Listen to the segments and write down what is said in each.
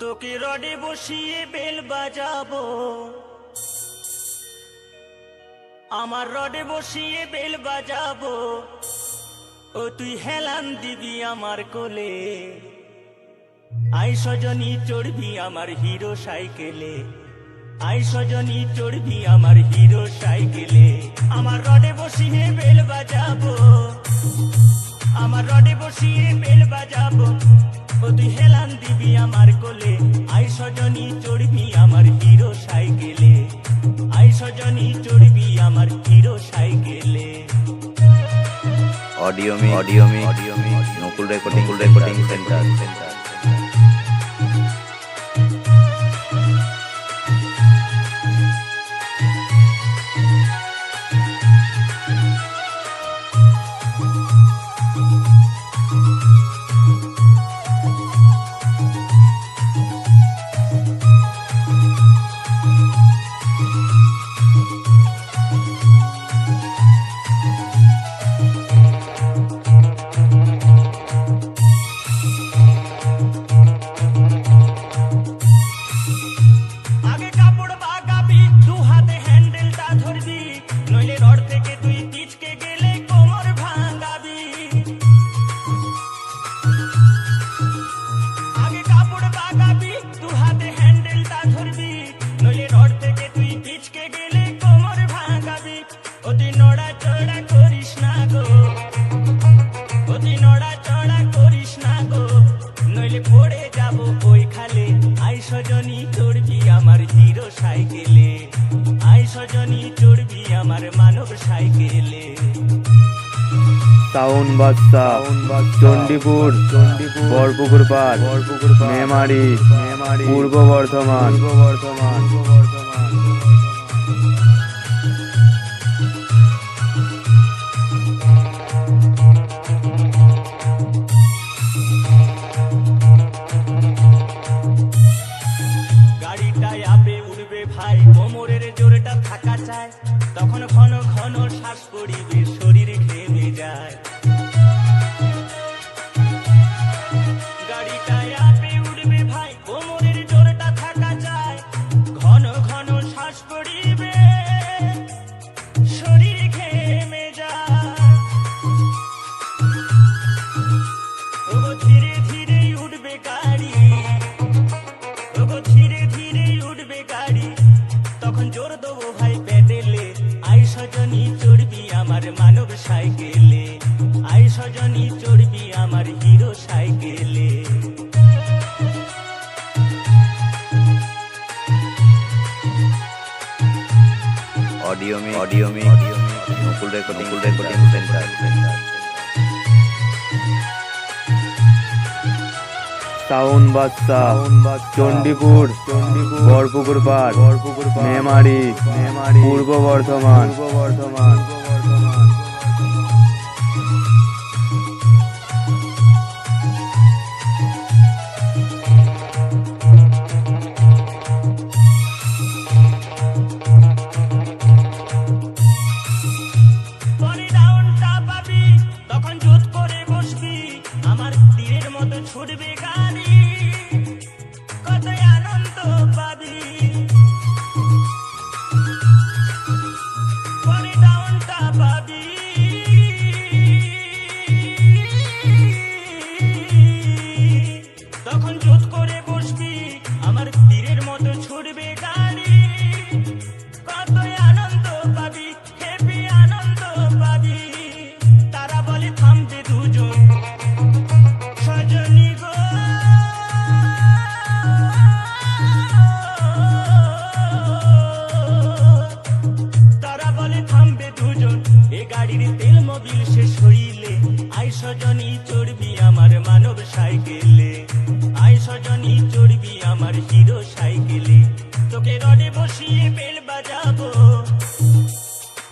তোকে রডে বসিয়ে বেল বাজাবো। আমার রডে বসিয়ে বেল বাজাবো। ও তুই হেলান দিবি আমার কোলে। আই সজনী চড়বি আমার হিরো সাইকেলে। আই সজনী চড়বি আমার হিরো সাইকেলে। আমার রডে বসিয়ে বেল বাজাবো। আমার রডে বসিয়ে বেল বাজাবো। তুই হেলান দিবি আমার কোলে। আই সজনি চড়বি আমার হিরো সাইকেলে আই সজনি চড়বি আমার হিরো সাইকেলে audio me audio me audio me Nakul recording Nakul recording centre centre. Sajani চড়বি আমার হিরো সাইকেলে। আই সজনী চড়বি আমার মানব সাইকেলে। টাউন বাদশা চণ্ডীপুর বরপুকুর পাড় মেমারি পূর্ব বর্ধমান। পরিবেশ audio me audio me Nakul recording recording centre sound Badshah Chandipur Chandipur Barpukur পাড় বরপুকুর মেমারি মেমারি পূর্ব বর্ধমান পূর্ব বর্ধমান উঠবে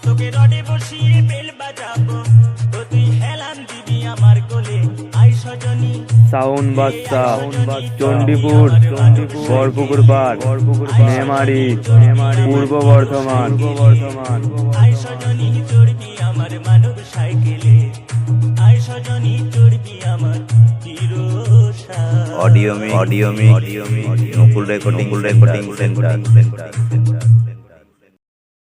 তোকে রডে বসিয়ে বেল বাজাবো। ও তুই হেলান দিবি আমার কোলে। আই সজনী। টাউন বাদশা চণ্ডীপুর বরপুকুর পাড় মেমারি। পূর্ব বর্ধমান। আই সজনী। চড়বি আমার মানব সাইকেলে। আই সজনী চড়বি আমার audio me audio me Nakul recording recording centre